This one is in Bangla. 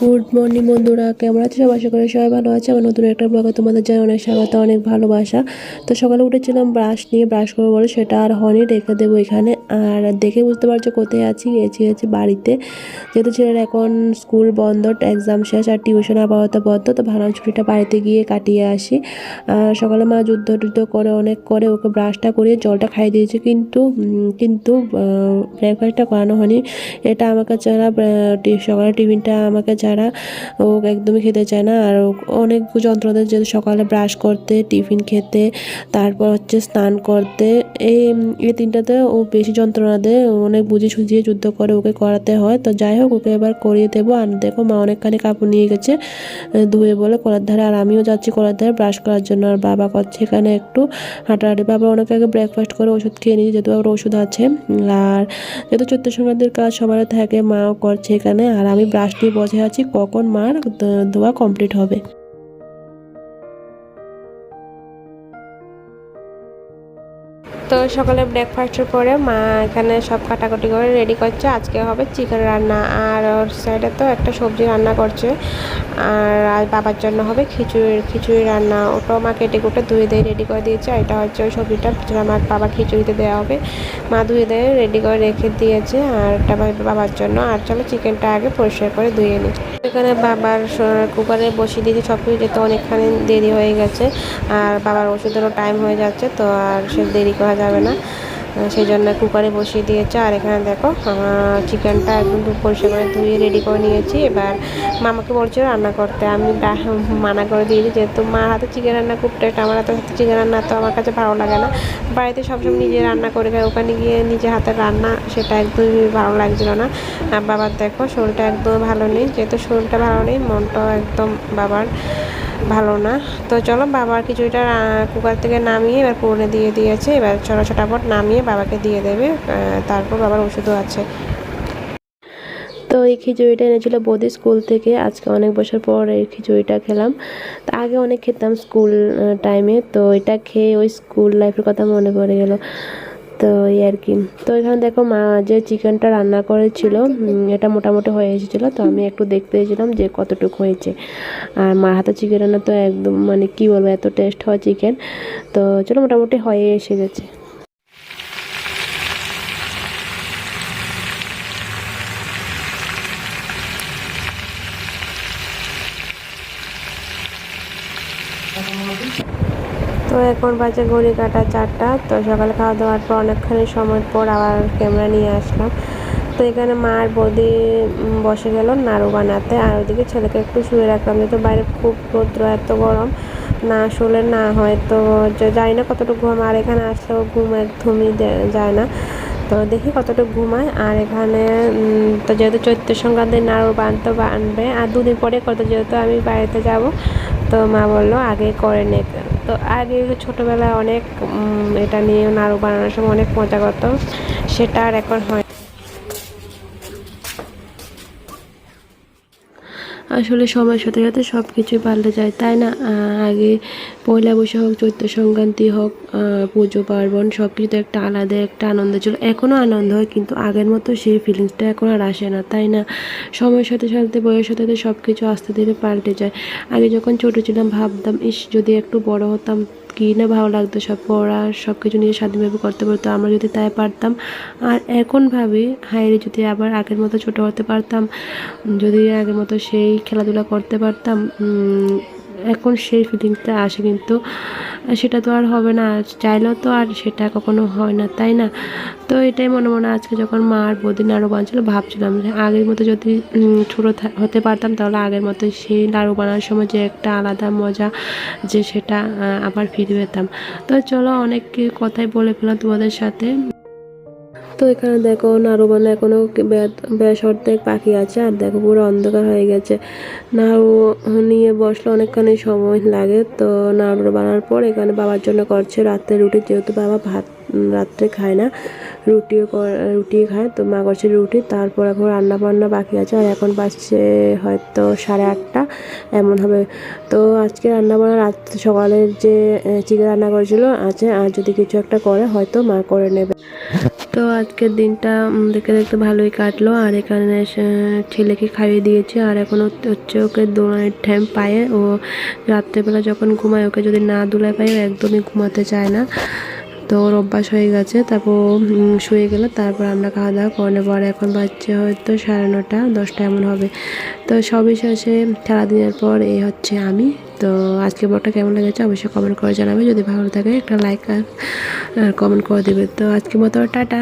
গুড মর্নিং বন্ধুরা, কেমন আছে? সবাই আশা করি সবাই ভালো আছে। আমার নতুন একটা ব্লগে তোমাদের জানাই অনেক স্বাগত, অনেক ভালোবাসা। তো সকালে উঠেছিলাম ব্রাশ নিয়ে ব্রাশ করব বলে, সেটা আর হয়নি, রেখে দেবো এখানে। আর দেখে বুঝতে পারছ কোথায় আছি, গেছি গেছি বাড়িতে। যেহেতু ছেলের এখন স্কুল বন্ধ এক্সাম শেষ আর টিউশন আপাতত বন্ধ, তো ভালো ছুটিটা বাড়িতে গিয়ে কাটিয়ে আসি। আর সকালে মা যুদ্ধ টুদ্ধ করে, অনেক করে ওকে ব্রাশটা করিয়ে জলটা খাইয়ে দিয়েছে, কিন্তু কিন্তু ব্রেকফাস্টটা করানো হয়নি। এটা আমাকে ছাড়া সকালে টিফিনটা আমাকে ছাড়া ও একদমই খেতে চায় না। আর অনেক যন্ত্রণা দেয় যেহেতু সকালে ব্রাশ করতে টিফিন খেতে, তারপর হচ্ছে স্নান করতে। এই এই তিনটাতে ও বেশি যন্ত্রণা দেয়। অনেক বুঝে সুঝিয়ে যুদ্ধ করে ওকে করাতে হয়। তো যাই হোক, ওকে এবার করিয়ে দেবো। আর দেখো, মা অনেকখানি কাপড় নিয়ে গেছে। ধুয়ে বলে কলার ধারে। আর আমিও যাচ্ছি কলার ধারে ব্রাশ করার জন্য। আর বাবা করছে এখানে একটু হাঁটাহাঁটি। বাবা অনেক আগে ব্রেকফাস্ট করে ওষুধ খেয়ে নিয়েছে, যেহেতু আবার ওষুধ আছে। আর যেহেতু চৈত্র সংক্রান্তির কাজ সবার থাকে, মাও করছে এখানে। আর আমি ব্রাশ নিয়ে বসে আছি কখন মার ধোয়া কমপ্লিট হবে। তো সকালে ব্রেকফাস্টের পরে মা এখানে সব কাটাকুটি করে রেডি করছে। আজকে হবে চিকেন রান্না। আর ওর সাইডে তো একটা সবজি রান্না করছে। আর আজ বাবার জন্য হবে খিচুড়ি খিচুড়ি রান্না। ওটাও মা কেটে কুটে ধুয়ে দিয়ে রেডি করে দিয়েছে। আর এটা হচ্ছে ওই সবজিটা আমার বাবা খিচুড়িতে দেওয়া হবে। মা ধুয়ে দিয়ে রেডি করে রেখে দিয়েছে আর এটা বাবার জন্য। আর চলো চিকেনটা আগে পরিষ্কার করে ধুয়ে নিই। এখানে বাবার কুকারে বসিয়ে দিয়েছি সব কিছু যেতে অনেকখানি দেরি হয়ে গেছে আর বাবার ওষুধেরও টাইম হয়ে যাচ্ছে, তো আর সে দেরি করা যাবে না। সেই জন্য কুকারে বসিয়ে দিয়েছে। আর এখানে দেখো চিকেনটা একদম পরিষ্কার করে ধুয়ে রেডি করে নিয়েছি। এবার মামাকে বলছে, রান্না করতে। আমি মানা করে দিয়েছি, যেহেতু মার হাতে চিকেন রান্না খুব টেস্ট, আমার হাতে চিকেন রান্না তো আমার কাছে ভালো লাগে না। বাড়িতে সবসময় নিজে রান্না করে খাই, ওখানে গিয়ে নিজে হাতের রান্না, সেটা একদমই ভালো লাগছিল না। আর বাবার দেখো, শরীরটা একদম ভালো নেই, যেহেতু শরীরটা ভালো নেই, মনটাও একদম বাবার ভালো না। তো চলো বাবার খিচুড়িটা কুকার থেকে নামিয়ে এবার পুরনে দিয়ে দিয়েছে। এবার ছোটো ছোটাপট নামিয়ে বাবাকে দিয়ে দেবে। তারপর বাবার ওষুধও আছে। তো এই খিচুড়িটা এনেছিল বৌদি স্কুল থেকে। আজকে অনেক বছর পর এই খিচুড়িটা খেলাম। তো আগে অনেক খেতাম স্কুল টাইমে তো এটা খেয়ে ওই স্কুল লাইফের কথা মনে পড়ে গেল। তো এই আর কি। তো এখানে দেখো মা যে চিকেনটা রান্না করেছিল এটা মোটামুটি হয়ে এসেছিল, তো আমি একটু দেখতে এসেছিলাম যে কতটুকু হয়েছে। আর মার হাতে চিকেন রান্না তো একদম মানে কি বলব, এত টেস্ট হয় চিকেন তো চলো মোটামুটি হয়ে এসে গেছে। তো এখন বাজে ঘড়ি কাটা চারটা। তো সকালে খাওয়া দাওয়ার পর অনেকখানি সময় পর আবার ক্যামেরা নিয়ে আসলাম। তো এখানে মা আর বৌদি বসে গেল নাড়ু বানাতে। আর ওইদিকে ছেলেকে একটু শুয়ে রাখলাম, যেহেতু বাইরে খুব রৌদ্র, এত গরম। না শুলে না হয়, তো য- জানি না কতটুকু ঘুম। আর এখানে আসলেও ঘুম একদমই যায় না। তো দেখি কতটুকু ঘুমায়। আর এখানে তো যেহেতু চৈত্র সংক্রান্তি নাড়ু বানতে বানবে, আর দুদিন পরে কত যেহেতু আমি বাড়িতে যাব, তো মা বলল আগে করে নে। তো আগে ছোটোবেলায় অনেক এটা নিয়ে নাড়ু বানানোর সময় অনেক মজা করতো সেটা আর এখন হয় আসলে সময়ের সাথে সাথে সব কিছুই পাল্টে যায়, তাই না? আগে পয়লা বৈশাখ হোক চৈত্র সংক্রান্তি হোক পুজো, পার্বণ সব কিছু একটা আলাদা একটা আনন্দ ছিল। এখনও আনন্দ হয়, কিন্তু আগের মতো সেই ফিলিংসটা এখন আর আসে না, তাই না? সময়ের সাথে সাথে, বয়সের সাথে সাথে সব কিছু আস্তে ধীরে পাল্টে যায়। আগে যখন ছোটো ছিলাম, ভাবতাম, ইস, যদি একটু বড় হতাম কি না ভালো লাগতো সব পড়া সব কিছু নিয়ে স্বাধীনভাবে করতে পারতো, আমরা যদি তাই পারতাম। আর এখন ভাবি হাইরে যদি আবার আগের মতো ছোট হতে পারতাম, যদি আগের মতো সেই খেলাধুলা করতে পারতাম এখন সেই ফিলিংসটা আসে কিন্তু সেটা তো আর হবে না, চাইলেও তো আর সেটা কখনো হয় না, তাই না? তো এটাই মনে মনে আজকে যখন মা আর বদিন আরও বানছিল ভাবছিলাম যে আগের মতো যদি ছোটো হতে পারতাম, তাহলে আগের মতো সেই লাড়ু বানানোর সময় যে একটা আলাদা মজা যে সেটা আবার ফিরে পেতাম। তো চলো অনেক কথাই বলে ফেলাম তোমাদের সাথে। তো এখানে দেখো নাড়ু বানা এখনও বে- বেশ অর্ধেক বাকি আছে, আর দেখো পুরো অন্ধকার হয়ে গেছে। নাড়ু নিয়ে বসলে অনেকখানি সময় লাগে, তো নাড়ু বানার পর এখানে বাবার জন্য করছে রাত্রে রুটি, যেহেতু বাবা ভাত রাত্রে খায় না, রুটিও রুটি খায়, তো মা করছে রুটি। তারপর এখন রান্না বান্না বাকি আছে, আর এখন বাজছে হয়তো সাড়ে আটটা, এমন হবে। তো আজকে রান্না বান্না রাত সকালের যে চিকেন রান্না করেছিল, আছে, আর যদি কিছু একটা করে, হয়তো মা করে নেবে। তো আজকের দিনটা দেখে দেখতে ভালোই কাটলো। আর এখানে ছেলেকে খাইয়ে দিয়েছে। আর এখন হচ্ছে- ওকে দোলানের ঠ্যাম পায়ে। ও রাত্রেবেলা যখন ঘুমায়, ওকে যদি না দোলায় পায় একদমই ঘুমাতে চায় না। তো ওর অভ্যাস হয়ে গেছে, তারপর শুয়ে গেল, তারপর আমরা খাওয়া দাওয়া করে নেব। আর এখন বাচ্চা হয়তো সাড়ে নটা, দশটা এমন হবে। তো সবই শেষে সারাদিনের পর এই হচ্ছে আমি। তো আজকে ব্লগটা কেমন লেগেছে অবশ্যই কমেন্ট করে জানাবে। যদি ভালো থাকে একটা লাইক আর কমেন্ট করে দেবে। তো আজকে মতো টাটা।